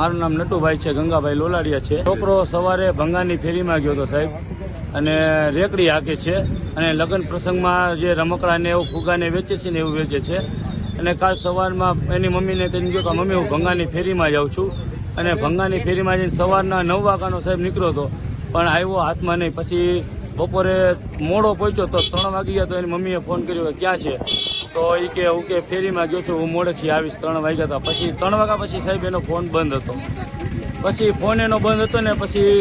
મારું નામ નટુભાઈ છે, ગંગાભાઈ લોલાડિયા છે. છોકરો સવારે ભંગાની ફેરીમાં ગયો હતો સાહેબ. અને રેકડી હાકે છે અને લગ્ન પ્રસંગમાં જે રમકડા ને એવું ફુગાને વેચે છે ને એવું વેચે છે. અને કાલ સવારમાં એની મમ્મીને કહીને ગયો કે, મમ્મી, હું ભંગાની ફેરીમાં જાઉં છું. અને ભંગાની ફેરીમાં જઈને સવારના નવ વાગ્યાનો સાહેબ નીકળ્યો હતો. પણ આવ્યો હાથમાં નહીં. પછી બપોરે મોડો પહોંચ્યો તો ત્રણ વાગી ગયા તો એની મમ્મીએ ફોન કર્યો કે, ક્યાં છે? તો એ કે હું કે ફેરીમાં ગયો છું, હું મોડેથી આવીશ ત્રણ વાગ્યા હતા. પછી ત્રણ વાગ્યા પછી સાહેબ એનો ફોન બંધ હતો. પછી ફોન એનો બંધ હતો ને પછી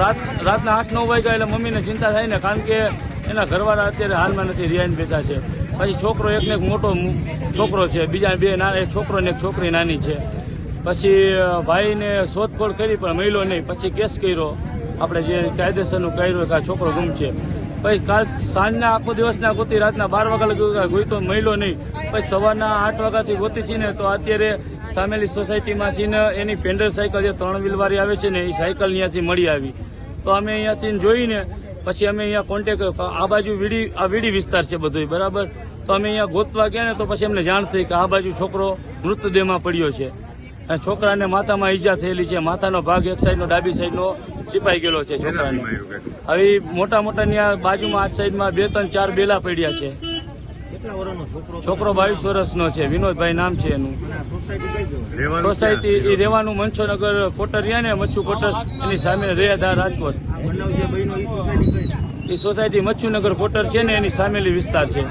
રાત, રાતના આઠ, નવ વાગ્યા એટલે મમ્મીને ચિંતા થાય ને, કારણ કે એના ઘરવાળા અત્યારે હાલમાં નથી રિયાન બેઠા છે. પછી છોકરો એકને એક મોટો છોકરો છે, બીજા બે નાના એક છોકરો ને એક છોકરી નાની છે. પછી ભાઈને શોધખોળ કરી પણ મળ્યો નહીં. પછી કેસ કર્યો. આપણે જે કાયદેસરનું કર્યું કે આ છોકરો ગુમ છે. પછી કાલ સાંજના આખો દિવસના ગોતી, રાતના બાર વાગ્યા લગી ગોઈ તો મળ્યો નહીં. પછી સવારના આઠ વાગ્યાથી ગોતી છે ને, તો અત્યારે સામેલી સોસાયટીમાં છે ને, એની પેન્ડલ સાયકલ જે ત્રણ વ્હીલવાળી આવે છે ને, એ સાયકલ અહીંયાથી મળી આવી. તો અમે અહીંયાથી જોઈને, પછી અમે અહીંયા કોન્ટેક આ બાજુ વીડી, આ વીડી વિસ્તાર છે બધું બરાબર? તો અમે અહીંયા ગોતવા ગયા ને, તો પછી અમને જાણ થઈ કે આ બાજુ છોકરો મૃતદેહમાં પડ્યો છે. છોકરાને માથામાં ઈજા થયેલી છે. માથાનો ભાગ એક સાઈડનો ડાબી સાઈડનો છીપાઈ ગયેલો છે છોકરાને. આવી મોટા મોટા ત્યાં બાજુમાં આ સાઈડમાં બે ત્રણ ચાર બેલા પડ્યા છે. છોકરો બાવીસ વર્ષ વર્ષનો છે વિનોદભાઈ નામ છે એનું. સોસાયટી કઈ ગયો? સોસાયટી એ રહેવાનું મનસોનગર કોટરિયા ને મચ્છુ કોટર એની સામે રહ્યા રાજકોટ. એ સોસાયટી મચ્છુનગર કોટર છે ને એની સામેલી વિસ્તાર છે.